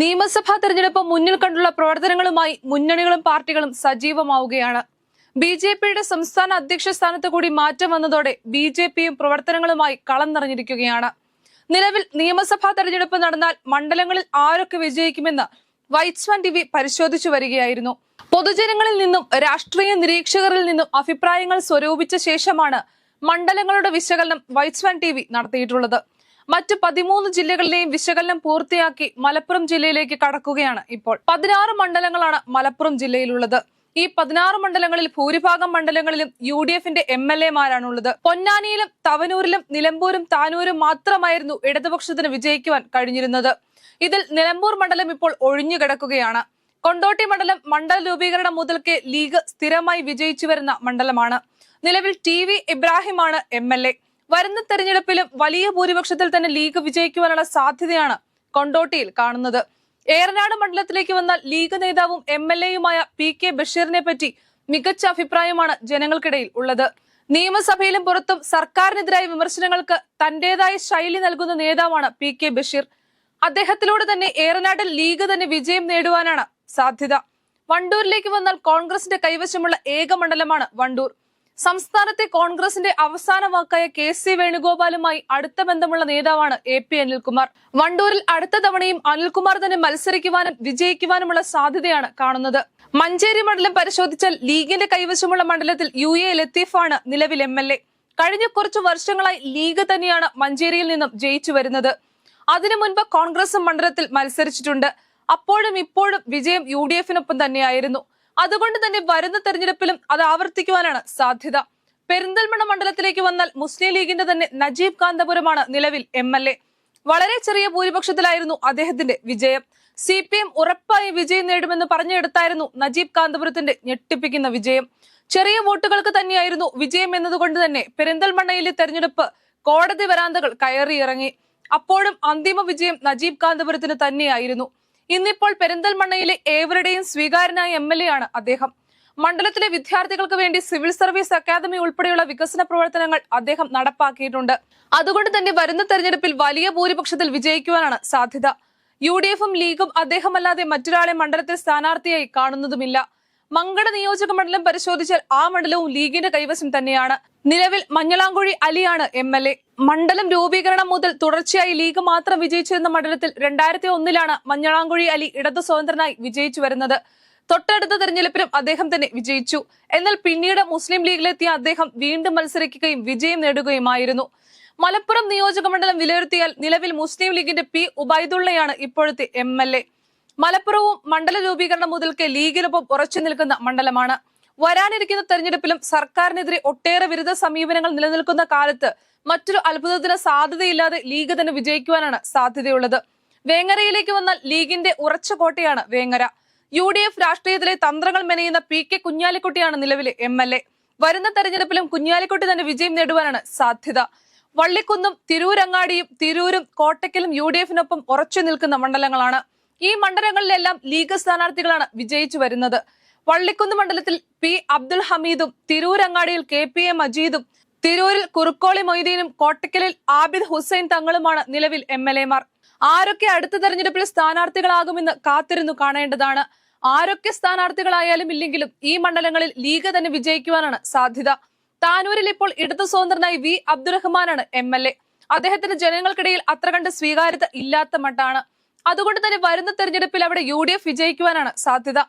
നിയമസഭാ തെരഞ്ഞെടുപ്പ് മുന്നിൽ കണ്ടുള്ള പ്രവർത്തനങ്ങളുമായി മുന്നണികളും പാർട്ടികളും സജീവമാവുകയാണ്. ബി ജെ പിയുടെ സംസ്ഥാന അധ്യക്ഷ സ്ഥാനത്ത് കൂടി മാറ്റം വന്നതോടെ ബി ജെ പിയും പ്രവർത്തനങ്ങളുമായി കളം നിറഞ്ഞിരിക്കുകയാണ്. നിലവിൽ നിയമസഭാ തെരഞ്ഞെടുപ്പ് നടന്നാൽ മണ്ഡലങ്ങളിൽ ആരൊക്കെ വിജയിക്കുമെന്ന് വൈറ്റ്സ്വാൻ ടി വി പരിശോധിച്ചു വരികയായിരുന്നു. പൊതുജനങ്ങളിൽ നിന്നും രാഷ്ട്രീയ നിരീക്ഷകരിൽ നിന്നും അഭിപ്രായങ്ങൾ സ്വരൂപിച്ച ശേഷമാണ് മണ്ഡലങ്ങളുടെ വിശകലനം വൈറ്റ്സ്വാൻ ടി വി നടത്തിയിട്ടുള്ളത്. മറ്റ് പതിമൂന്ന് ജില്ലകളിലെയും വിശകലനം പൂർത്തിയാക്കി മലപ്പുറം ജില്ലയിലേക്ക് കടക്കുകയാണ് ഇപ്പോൾ. പതിനാറ് മണ്ഡലങ്ങളാണ് മലപ്പുറം ജില്ലയിലുള്ളത്. ഈ പതിനാറ് മണ്ഡലങ്ങളിൽ ഭൂരിഭാഗം മണ്ഡലങ്ങളിലും യു ഡി എഫിന്റെ എം എൽ എമാരാണുള്ളത്. പൊന്നാനിയിലും തവനൂരിലും നിലമ്പൂരും താനൂരും മാത്രമായിരുന്നു ഇടതുപക്ഷത്തിന് വിജയിക്കുവാൻ കഴിഞ്ഞിരുന്നത്. ഇതിൽ നിലമ്പൂർ മണ്ഡലം ഇപ്പോൾ ഒഴിഞ്ഞു കിടക്കുകയാണ്. കൊണ്ടോട്ടി മണ്ഡലം മണ്ഡല രൂപീകരണം മുതൽക്കേ ലീഗ് സ്ഥിരമായി വിജയിച്ചു വരുന്ന മണ്ഡലമാണ്. നിലവിൽ ടി വി ഇബ്രാഹിമാണ് എം എൽ എ. വരുന്ന തെരഞ്ഞെടുപ്പിലും വലിയ ഭൂരിപക്ഷത്തിൽ തന്നെ ലീഗ് വിജയിക്കുവാനുള്ള സാധ്യതയാണ് കൊണ്ടോട്ടിയിൽ കാണുന്നത്. ഏറനാട് മണ്ഡലത്തിലേക്ക് വന്ന ലീഗ് നേതാവും എം എൽ എയുമായ പി കെ ബഷീറിനെ പറ്റി മികച്ച അഭിപ്രായമാണ് ജനങ്ങൾക്കിടയിൽ ഉള്ളത്. നിയമസഭയിലും പുറത്തും സർക്കാരിനെതിരായ വിമർശനങ്ങൾക്ക് തന്റേതായ ശൈലി നൽകുന്ന നേതാവാണ് പി കെ ബഷീർ. അദ്ദേഹത്തിലൂടെ തന്നെ ഏറനാട്ടിൽ ലീഗ് തന്നെ വിജയം നേടുവാനാണ് സാധ്യത. വണ്ടൂരിലേക്ക് വന്നാൽ കോൺഗ്രസിന്റെ കൈവശമുള്ള ഏക മണ്ഡലമാണ് വണ്ടൂർ. സംസ്ഥാനത്തെ കോൺഗ്രസിന്റെ അവസാന വാക്കായ കെ സി വേണുഗോപാലുമായി അടുത്ത ബന്ധമുള്ള നേതാവാണ് എ പി അനിൽകുമാർ. വണ്ടൂരിൽ അടുത്ത തവണയും അനിൽകുമാർ തന്നെ മത്സരിക്കുവാനും വിജയിക്കുവാനുമുള്ള സാധ്യതയാണ് കാണുന്നത്. മഞ്ചേരി മണ്ഡലം പരിശോധിച്ചാൽ ലീഗിന്റെ കൈവശമുള്ള മണ്ഡലത്തിൽ യു എ ലത്തീഫാണ് നിലവിൽ എം എൽ എ. കഴിഞ്ഞ കുറച്ചു വർഷങ്ങളായി ലീഗ് തന്നെയാണ് മഞ്ചേരിയിൽ നിന്നും ജയിച്ചു വരുന്നത്. അതിനു മുൻപ് കോൺഗ്രസും മണ്ഡലത്തിൽ മത്സരിച്ചിട്ടുണ്ട്. അപ്പോഴും ഇപ്പോഴും വിജയം യു ഡി എഫിനൊപ്പം തന്നെയായിരുന്നു. അതുകൊണ്ട് തന്നെ വരുന്ന തെരഞ്ഞെടുപ്പിലും അത് ആവർത്തിക്കുവാനാണ് സാധ്യത. പെരിന്തൽമണ്ണ മണ്ഡലത്തിലേക്ക് വന്നാൽ മുസ്ലിം ലീഗിന്റെ തന്നെ നജീബ് കാന്തപുരമാണ് നിലവിൽ എം വളരെ ചെറിയ ഭൂരിപക്ഷത്തിലായിരുന്നു അദ്ദേഹത്തിന്റെ വിജയം. സി പി എം ഉറപ്പായി വിജയം നേടുമെന്ന് പറഞ്ഞെടുത്തായിരുന്നു നജീബ് കാന്തപുരത്തിന്റെ ഞെട്ടിപ്പിക്കുന്ന വിജയം. ചെറിയ വോട്ടുകൾക്ക് തന്നെയായിരുന്നു വിജയം എന്നതുകൊണ്ട് തന്നെ പെരിന്തൽമണ്ണയിലെ തെരഞ്ഞെടുപ്പ് കോടതി വരാന്തകൾ കയറിയിറങ്ങി. അപ്പോഴും അന്തിമ വിജയം നജീബ് കാന്തപുരത്തിന് തന്നെയായിരുന്നു. ഇന്നിപ്പോൾ പെരിന്തൽമണ്ണയിലെ ഏവരുടെയും സ്വീകാര്യനായ എം എൽ എ ആണ് അദ്ദേഹം. മണ്ഡലത്തിലെ വിദ്യാർത്ഥികൾക്ക് വേണ്ടി സിവിൽ സർവീസ് അക്കാദമി ഉൾപ്പെടെയുള്ള വികസന പ്രവർത്തനങ്ങൾ അദ്ദേഹം നടപ്പാക്കിയിട്ടുണ്ട്. അതുകൊണ്ട് തന്നെ വരുന്ന തെരഞ്ഞെടുപ്പിൽ വലിയ ഭൂരിപക്ഷത്തിൽ വിജയിക്കുവാനാണ് സാധ്യത. യു ഡി എഫും ലീഗും അദ്ദേഹമല്ലാതെ മറ്റൊരാളെ മണ്ഡലത്തിൽ സ്ഥാനാർത്ഥിയായി കാണുന്നതുമില്ല. മങ്കട നിയോജക മണ്ഡലം പരിശോധിച്ചാൽ ആ മണ്ഡലവും ലീഗിന്റെ കൈവശം തന്നെയാണ്. നിലവിൽ മഞ്ഞളാങ്കുഴി അലിയാണ് എം എൽ എ. മണ്ഡലം രൂപീകരണം മുതൽ തുടർച്ചയായി ലീഗ് മാത്രം വിജയിച്ചിരുന്ന മണ്ഡലത്തിൽ രണ്ടായിരത്തി ഒന്നിലാണ് മഞ്ഞളാങ്കുഴി അലി ഇടതു സ്വതന്ത്രനായി വിജയിച്ചു വരുന്നത്. തൊട്ടടുത്ത തെരഞ്ഞെടുപ്പിലും അദ്ദേഹം തന്നെ വിജയിച്ചു. എന്നാൽ പിന്നീട് മുസ്ലിം ലീഗിലെത്തിയ അദ്ദേഹം വീണ്ടും മത്സരിക്കുകയും വിജയം നേടുകയുമായിരുന്നു. മലപ്പുറം നിയോജക മണ്ഡലം വിലയിരുത്തിയാൽ നിലവിൽ മുസ്ലിം ലീഗിന്റെ പി ഉബൈദുള്ളയാണ് ഇപ്പോഴത്തെ എം എൽ എ. മലപ്പുറവും മണ്ഡല രൂപീകരണം മുതൽക്ക് ലീഗിനൊപ്പം ഉറച്ചു നിൽക്കുന്ന മണ്ഡലമാണ്. വരാനിരിക്കുന്ന തെരഞ്ഞെടുപ്പിലും സർക്കാരിനെതിരെ ഒട്ടേറെ വിരുദ്ധ സമീപനങ്ങൾ നിലനിൽക്കുന്ന കാലത്ത് മറ്റൊരു അത്ഭുതത്തിന് സാധ്യതയില്ലാതെ ലീഗ് തന്നെ വിജയിക്കുവാനാണ് സാധ്യതയുള്ളത്. വേങ്ങരയിലേക്ക് വന്നാൽ ലീഗിന്റെ ഉറച്ച കോട്ടയാണ് വേങ്ങര. യു ഡി എഫ് രാഷ്ട്രീയത്തിലെ തന്ത്രങ്ങൾ മെനയുന്ന പി കെ കുഞ്ഞാലിക്കുട്ടിയാണ് നിലവിലെ എം എൽ എ. വരുന്ന തെരഞ്ഞെടുപ്പിലും കുഞ്ഞാലിക്കുട്ടി തന്നെ വിജയം നേടുവാനാണ് സാധ്യത. വള്ളിക്കുന്നും തിരൂരങ്ങാടിയും തിരൂരും കോട്ടയ്ക്കലും യു ഡി എഫിനൊപ്പം ഉറച്ചു നിൽക്കുന്ന മണ്ഡലങ്ങളാണ്. ഈ മണ്ഡലങ്ങളിലെല്ലാം ലീഗ് സ്ഥാനാർത്ഥികളാണ് വിജയിച്ചു വരുന്നത്. വള്ളിക്കുന്ന് മണ്ഡലത്തിൽ പി അബ്ദുൽ ഹമീദും തിരൂരങ്ങാടിയിൽ കെ പി എ മജീദും തിരൂരിൽ കുറുക്കോളി മൊയ്തീനും കോട്ടക്കലിൽ ആബിദ് ഹുസൈൻ തങ്ങളുമാണ് നിലവിൽ എം എൽ എമാർ ആരൊക്കെ അടുത്ത തെരഞ്ഞെടുപ്പിൽ സ്ഥാനാർത്ഥികളാകുമെന്ന് കാത്തിരുന്നു കാണേണ്ടതാണ്. ആരൊക്കെ സ്ഥാനാർത്ഥികളായാലും ഇല്ലെങ്കിലും ഈ മണ്ഡലങ്ങളിൽ ലീഗ് തന്നെ വിജയിക്കുവാനാണ് സാധ്യത. താനൂരിൽ ഇപ്പോൾ ഇടതു സ്വതന്ത്രനായി വി അബ്ദുറഹ്മാനാണ് എം എൽ എ. അദ്ദേഹത്തിന് ജനങ്ങൾക്കിടയിൽ അത്ര കണ്ട് സ്വീകാര്യത ഇല്ലാത്ത മട്ടാണ്. അതുകൊണ്ട് തന്നെ വരുന്ന തെരഞ്ഞെടുപ്പിൽ അവിടെ യു ഡി എഫ് വിജയിക്കുവാനാണ് സാധ്യത.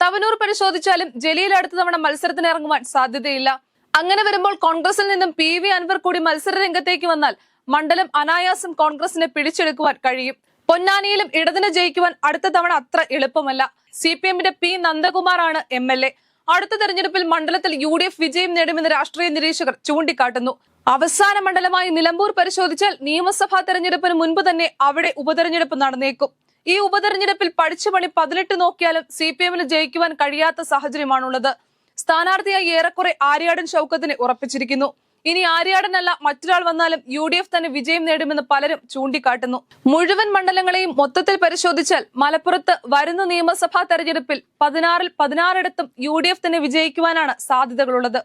തവനൂർ പരിശോധിച്ചാലും ജലീൽ അടുത്ത തവണ മത്സരത്തിന് ഇറങ്ങുവാൻ സാധ്യതയില്ല. അങ്ങനെ വരുമ്പോൾ കോൺഗ്രസിൽ നിന്നും പി വി അൻവർ കൂടി മത്സര രംഗത്തേക്ക് വന്നാൽ മണ്ഡലം അനായാസം കോൺഗ്രസിനെ പിടിച്ചെടുക്കുവാൻ കഴിയും. പൊന്നാനിയിലും ഇടതിനെ ജയിക്കുവാൻ അടുത്ത തവണ അത്ര എളുപ്പമല്ല. സി പി എമ്മിന്റെ പി നന്ദകുമാറാണ് എം എൽ എ. അടുത്ത തെരഞ്ഞെടുപ്പിൽ മണ്ഡലത്തിൽ യു ഡി എഫ് വിജയം നേടുമെന്ന് രാഷ്ട്രീയ നിരീക്ഷകർ ചൂണ്ടിക്കാട്ടുന്നു. അവസാന മണ്ഡലമായി നിലമ്പൂർ പരിശോധിച്ചാൽ നിയമസഭാ തെരഞ്ഞെടുപ്പിന് മുൻപ് തന്നെ അവിടെ ഉപതെരഞ്ഞെടുപ്പ് നടന്നേക്കും. ഈ ഉപതെരഞ്ഞെടുപ്പിൽ പഠിച്ചു പണി പതിനെട്ട് നോക്കിയാലും സി പി എമ്മിന് ജയിക്കുവാൻ കഴിയാത്ത സാഹചര്യമാണുള്ളത്. സ്ഥാനാർത്ഥിയായി ഏറെക്കുറെ ആര്യാടൻ ഷൗക്കത്തിനെ ഉറപ്പിച്ചിരിക്കുന്നു. ഇനി ആര്യാടനല്ല മറ്റൊരാൾ വന്നാലും യു ഡി എഫ് തന്നെ വിജയം നേടുമെന്ന് പലരും ചൂണ്ടിക്കാട്ടുന്നു. മുഴുവൻ മണ്ഡലങ്ങളെയും മൊത്തത്തിൽ പരിശോധിച്ചാൽ മലപ്പുറത്ത് വരുന്ന നിയമസഭാ തെരഞ്ഞെടുപ്പിൽ പതിനാറിൽ പതിനാറിടത്തും യു ഡി എഫ് തന്നെ വിജയിക്കുവാനാണ് സാധ്യതകളുള്ളത്.